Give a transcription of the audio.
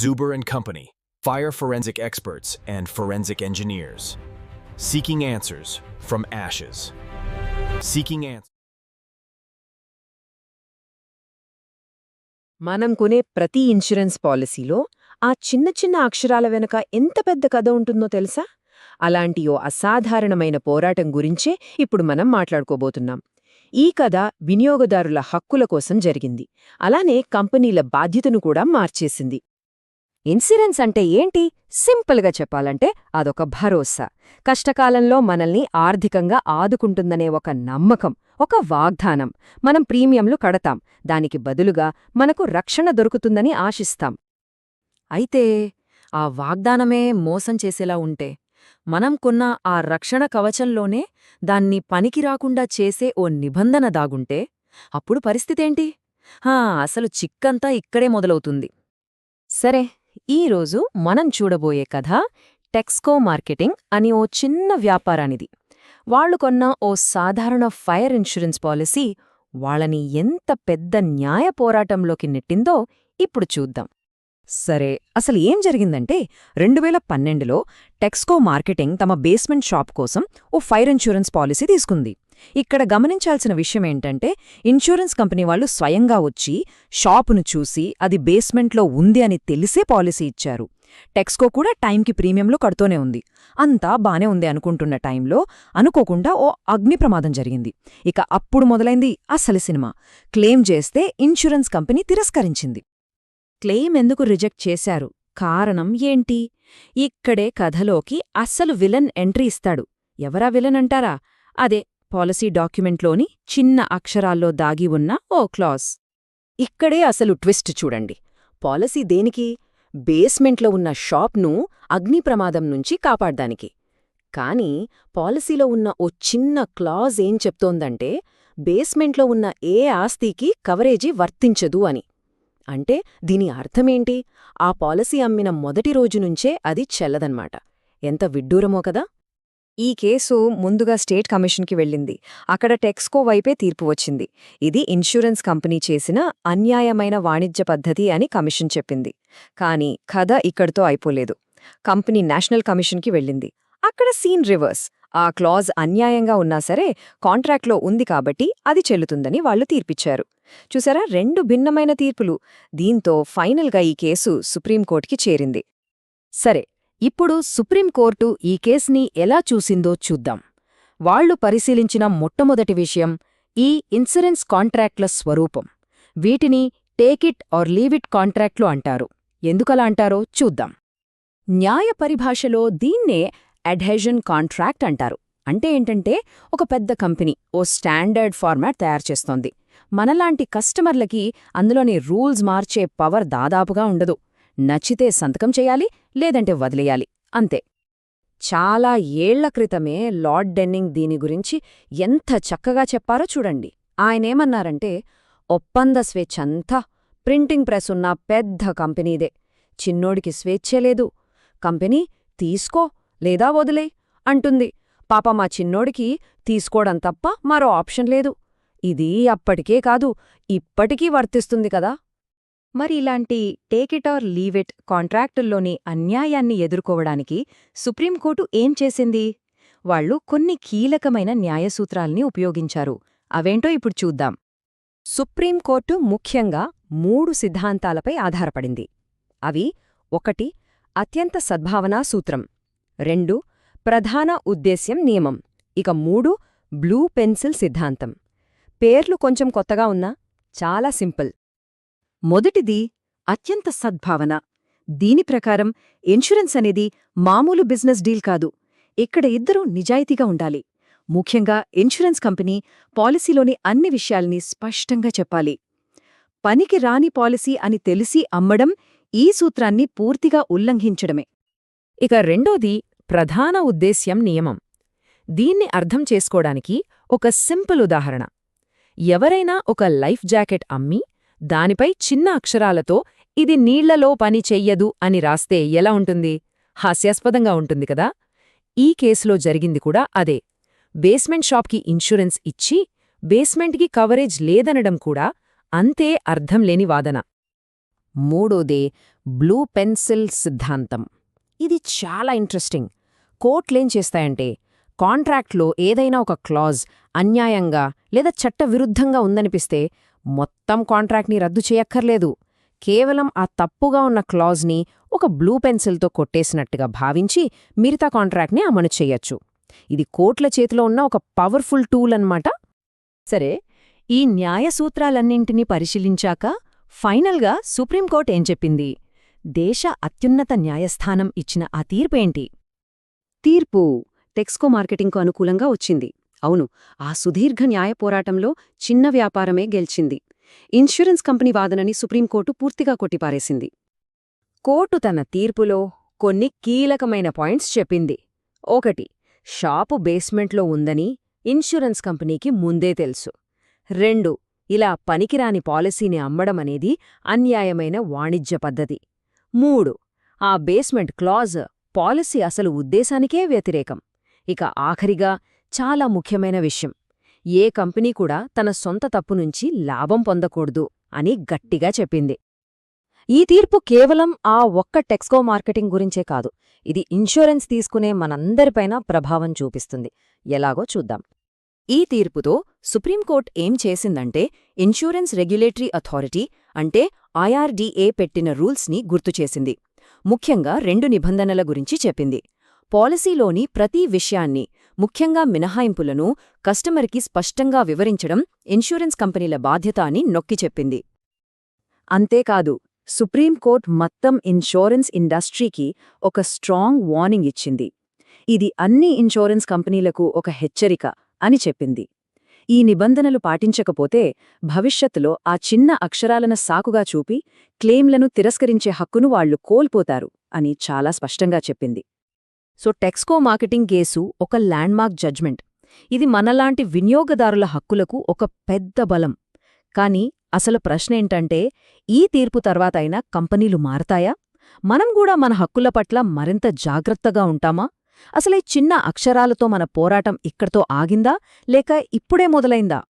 Zuber and Company, fire forensic experts and forensic engineers. Seeking answers from ashes. Seeking answers. మనం కొనే ప్రతి insurance పాలసీలో ఆ చిన్న చిన్న అక్షరాల వెనుక ఎంత పెద్ద కథ ఉంటుందో తెలుసా అలాంటి ఓ అసాధారణమైన పోరాటం గురించే ఇప్పుడు మనం మాట్లాడుకోబోతున్నాం ఈ కథ వినియోగదారుల హక్కుల కోసం జరిగింది అలానే కంపెనీల బాధ్యతను కూడా మార్చేసింది ఇన్సూరెన్స్ అంటే ఏంటి? సింపుల్గా చెప్పాలంటే అదొక భరోసా. కష్టకాలంలో మనల్ని ఆర్థికంగా ఆదుకుంటుందనే ఒక నమ్మకం ఒక వాగ్దానం. మనం ప్రీమియంలు కడతాం. దానికి బదులుగా మనకు రక్షణ దొరుకుతుందని ఆశిస్తాం. అయితే ఆ వాగ్దానమే మోసం చేసేలా ఉంటే మనం కొన్న ఆ రక్షణ కవచంలోనే దాన్ని పనికి రాకుండా చేసే ఓ నిబంధన దాగుంటే అప్పుడు పరిస్థితేంటి హా అసలు చిక్కంతా ఇక్కడే మొదలవుతుంది. సరే ఈరోజు మనం చూడబోయే కథ టెక్స్కో మార్కెటింగ్ అని ఓ చిన్న వ్యాపారానిది. వాళ్ళు కొన్న ఓ సాధారణ ఫైర్ ఇన్సూరెన్స్ పాలసీ వాళ్ళని ఎంత పెద్ద న్యాయ పోరాటంలోకి నెట్టిందో ఇప్పుడు చూద్దాం. సరే అసలు ఏం జరిగిందంటే రెండు వేల పన్నెండులో టెక్స్కో మార్కెటింగ్ తమ బేస్మెంట్ షాప్ కోసం ఓ ఫైర్ ఇన్సూరెన్స్ పాలసీ తీసుకుంది. ఇక్కడ గమనించాల్సిన విషయం ఏంటంటే ఇన్సూరెన్స్ కంపెనీ వాళ్ళు స్వయంగా వచ్చి షాపును చూసి అది బేస్మెంట్లో ఉంది అని తెలిసే పాలసీ ఇచ్చారు. టెక్స్కో కూడా టైంకి ప్రీమియంలో కడుతూనే ఉంది. అంతా బానే ఉంది అనుకుంటున్న టైంలో అనుకోకుండా ఓ అగ్ని ప్రమాదం జరిగింది. ఇక అప్పుడు మొదలైంది అసలు సినిమా. క్లెయిమ్ చేస్తే ఇన్సూరెన్స్ కంపెనీ తిరస్కరించింది. క్లెయిమ్ ఎందుకు రిజెక్ట్ చేశారు? కారణం ఏంటి? ఇక్కడే కథలోకి అస్సలు విలన్ ఎంట్రీ ఇస్తాడు. ఎవరా విలన్ అంటారా? అదే పాలసీ డాక్యుమెంట్లోని చిన్న అక్షరాల్లో దాగి ఉన్న ఓ క్లాస్. ఇక్కడే అసలు ట్విస్ట్ చూడండి. పాలసీ దేనికి? బేస్మెంట్లో ఉన్న షాప్ను అగ్నిప్రమాదం నుంచి కాపాడ్డానికి. కాని పాలసీలో ఉన్న ఓ చిన్న క్లాజ్ ఏం చెప్తోందంటే బేస్మెంట్లో ఉన్న ఏ ఆస్తికి కవరేజీ వర్తించదు అని. అంటే దీని అర్థమేంటి? ఆ పాలసీ అమ్మిన మొదటి రోజు నుంచే అది చెల్లదన్మాట ఎంత విడ్డూరమో కదా! ఈ కేసు ముందుగా స్టేట్ కమిషన్కి వెళ్ళింది. అక్కడ టెక్స్కో వైపే తీర్పు వచ్చింది. ఇది ఇన్సూరెన్స్ కంపెనీ చేసిన అన్యాయమైన వాణిజ్య పద్ధతి అని కమిషన్ చెప్పింది. కానీ కథ ఇక్కడితో అయిపోలేదు. కంపెనీ నేషనల్ కమిషన్కి వెళ్ళింది. అక్కడ సీన్ రివర్స్. ఆ క్లాజ్ అన్యాయంగా ఉన్నా సరే కాంట్రాక్ట్లో ఉంది కాబట్టి అది చెల్లుతుందని వాళ్ళు తీర్పిచ్చారు. చూసారా? రెండు భిన్నమైన తీర్పులు. దీంతో ఫైనల్గా ఈ కేసు సుప్రీంకోర్టుకి చేరింది. సరే ఇప్పుడు సుప్రీంకోర్టు ఈ కేసుని ఎలా చూసిందో చూద్దాం. వాళ్ళు పరిశీలించిన మొట్టమొదటి విషయం ఈ ఇన్సూరెన్స్ కాంట్రాక్ట్ల స్వరూపం. వీటిని టేకిట్ ఆర్ లీవిట్ కాంట్రాక్ట్లు అంటారు. ఎందుకలా అంటారో చూద్దాం. న్యాయ పరిభాషలో దీన్నే అడ్హెజన్ కాంట్రాక్ట్ అంటారు. అంటే ఏంటంటే ఒక పెద్ద కంపెనీ ఓ స్టాండర్డ్ ఫార్మాట్ తయారు చేస్తోంది. మనలాంటి కస్టమర్లకి అందులోని రూల్స్ మార్చే పవర్ దాదాపుగా ఉండదు. నచ్చితే సంతకం చేయాలి లేదంటే వదిలేయాలి. అంతే. చాలా ఏళ్ళ క్రితమే లార్డ్ డెన్నింగ్ దీని గురించి ఎంత చక్కగా చెప్పారో చూడండి. ఆయనేమన్నారంటే ఒప్పంద స్వేచ్ఛంతా ప్రింటింగ్ ప్రెస్ ఉన్న పెద్ద కంపెనీదే. చిన్నోడికి స్వేచ్ఛే లేదు. కంపెనీ తీసుకో లేదా వదిలే అంటుంది. పాప మా చిన్నోడికి తీసుకోవడం తప్ప మరో ఆప్షన్ లేదు. ఇది అప్పటికే కాదు ఇప్పటికీ వర్తిస్తుంది కదా. మరి ఇలాంటి టేకిట్ ఆర్ లీవిట్ కాంట్రాక్టుల్లోని అన్యాయాన్ని ఎదుర్కోవడానికి సుప్రీంకోర్టు ఏం చేసింది? వాళ్ళు కొన్ని కీలకమైన న్యాయసూత్రాల్ని ఉపయోగించారు. అవేంటో ఇప్పుడు చూద్దాం. సుప్రీంకోర్టు ముఖ్యంగా మూడు సిద్ధాంతాలపై ఆధారపడింది. అవి ఒకటి అత్యంత సద్భావనా సూత్రం. రెండు ప్రధాన ఉద్దేశ్యం నియమం. ఇక మూడు బ్లూ పెన్సిల్ సిద్ధాంతం. పేర్లు కొంచెం కొత్తగా ఉన్నా చాలా సింపుల్. మొదటిది అత్యంత సద్భావన. దీని ప్రకారం ఇన్సూరెన్స్ అనేది మామూలు బిజినెస్ డీల్ కాదు. ఇక్కడ ఇద్దరూ నిజాయితీగా ఉండాలి. ముఖ్యంగా ఇన్సూరెన్స్ కంపెనీ పాలసీలోని అన్ని విషయాల్ని స్పష్టంగా చెప్పాలి. పనికి రాని పాలసీ అని తెలిసి అమ్మడం ఈ సూత్రాన్ని పూర్తిగా ఉల్లంఘించడమే. ఇక రెండోది ప్రధాన ఉద్దేశ్యం నియమం. దీన్ని అర్థం చేసుకోడానికి ఒక సింపుల్ ఉదాహరణ. ఎవరైనా ఒక లైఫ్ జాకెట్ అమ్మి దానిపై చిన్న అక్షరాలతో ఇది నీళ్ళలో పని చెయ్యదు అని రాస్తే ఎలా ఉంటుంది? హాస్యాస్పదంగా ఉంటుంది కదా? ఈ కేసులో జరిగింది కూడా అదే. బేస్మెంట్ షాప్కి ఇన్సూరెన్స్ ఇచ్చి బేస్మెంట్కి కవరేజ్ లేదనడం కూడా అంతే అర్థంలేని వాదన. మూడోదే బ్లూ పెన్సిల్ సిద్ధాంతం. ఇది చాలా ఇంట్రెస్టింగ్. కోర్టులేం చేస్తాయంటే కాంట్రాక్ట్లో ఏదైనా ఒక క్లాజ్ అన్యాయంగా లేదా చట్టవిరుద్ధంగా ఉందనిపిస్తే మొత్తం కాంట్రాక్ట్ని రద్దు చేయక్కర్లేదు. కేవలం ఆ తప్పుగా ఉన్న క్లాజ్ని ఒక బ్లూ పెన్సిల్తో కొట్టేసినట్టుగా భావించి మిగతా కాంట్రాక్ట్ని అమలు చేయొచ్చు. ఇది కోర్టుల చేతిలో ఉన్న ఒక పవర్ఫుల్ టూల్ అన్నమాట. సరే ఈ న్యాయ సూత్రాలన్నింటినీ పరిశీలించాక ఫైనల్గా సుప్రీంకోర్టు ఏం చెప్పింది? దేశ అత్యున్నత న్యాయస్థానం ఇచ్చిన ఆ తీర్పేంటి తీర్పు టెక్స్కో మార్కెటింగ్కు అనుకూలంగా వచ్చింది. అవును ఆ సుదీర్ఘ న్యాయ పోరాటంలో చిన్న వ్యాపారమే గెలిచింది. ఇన్సూరెన్స్ కంపెనీ వాదనని సుప్రీంకోర్టు పూర్తిగా కొట్టిపారేసింది. కోర్టు తన తీర్పులో కొన్ని కీలకమైన పాయింట్స్ చెప్పింది. ఒకటి షాపు బేస్మెంట్లో ఉందని ఇన్సూరెన్స్ కంపెనీకి ముందే తెలుసు. రెండు ఇలా పనికిరాని పాలసీని అమ్మడమనేది అన్యాయమైన వాణిజ్య పద్ధతి. మూడు ఆ బేస్మెంట్ క్లాజ్ పాలసీ అసలు ఉద్దేశానికే వ్యతిరేకం. ఇక ఆఖరిగా చాలా ముఖ్యమైన విషయం. ఏ కంపెనీ కూడా తన సొంత తప్పు నుంచి లాభం పొందకూడదు అని గట్టిగా చెప్పింది. ఈ తీర్పు కేవలం ఆ ఒక్క టెక్స్కో మార్కెటింగ్ గురించే కాదు ఇది ఇన్సూరెన్స్ తీసుకునే మనందరిపైన ప్రభావం చూపిస్తుంది. ఎలాగో చూద్దాం. ఈ తీర్పుతో సుప్రీంకోర్టు ఏం చేసిందంటే ఇన్సూరెన్స్ రెగ్యులేటరీ అథారిటీ అంటే ఐఆర్డీఏ పెట్టిన రూల్స్ని గుర్తుచేసింది ముఖ్యంగా రెండు నిబంధనల గురించి చెప్పింది. పాలసీలోని ప్రతి విషయాన్ని ముఖ్యంగా మినహాయింపులను కస్టమర్కి స్పష్టంగా వివరించడం ఇన్సూరెన్స్ కంపెనీల బాధ్యత అని నొక్కి చెప్పింది. అంతేకాదు సుప్రీంకోర్టు మొత్తం ఇన్షూరెన్స్ ఇండస్ట్రీకి ఒక స్ట్రాంగ్ వార్నింగ్ ఇచ్చింది. ఇది అన్ని ఇన్షూరెన్స్ కంపెనీలకు ఒక హెచ్చరిక అని చెప్పింది. ఈ నిబంధనలు పాటించకపోతే భవిష్యత్తులో ఆ చిన్న అక్షరాలను సాకుగా చూపి క్లెయిమ్లను తిరస్కరించే హక్కును వాళ్ళు కోల్పోతారు అని చాలా స్పష్టంగా చెప్పింది. సో టెక్స్కో మార్కెటింగ్ కేసు ఒక ల్యాండ్మార్క్ జడ్జ్మెంట్. ఇది మనలాంటి వినియోగదారుల హక్కులకు ఒక పెద్ద బలం. కానీ అసలు ప్రశ్నేంటంటే ఈ తీర్పు తర్వాతైనా కంపెనీలు మారతాయా? మనం కూడా మన హక్కుల పట్ల మరింత జాగ్రత్తగా ఉంటామా? అసలే చిన్న అక్షరాలతో మన పోరాటం ఇక్కడతో ఆగిందా? లేక ఇప్పుడే మొదలైందా?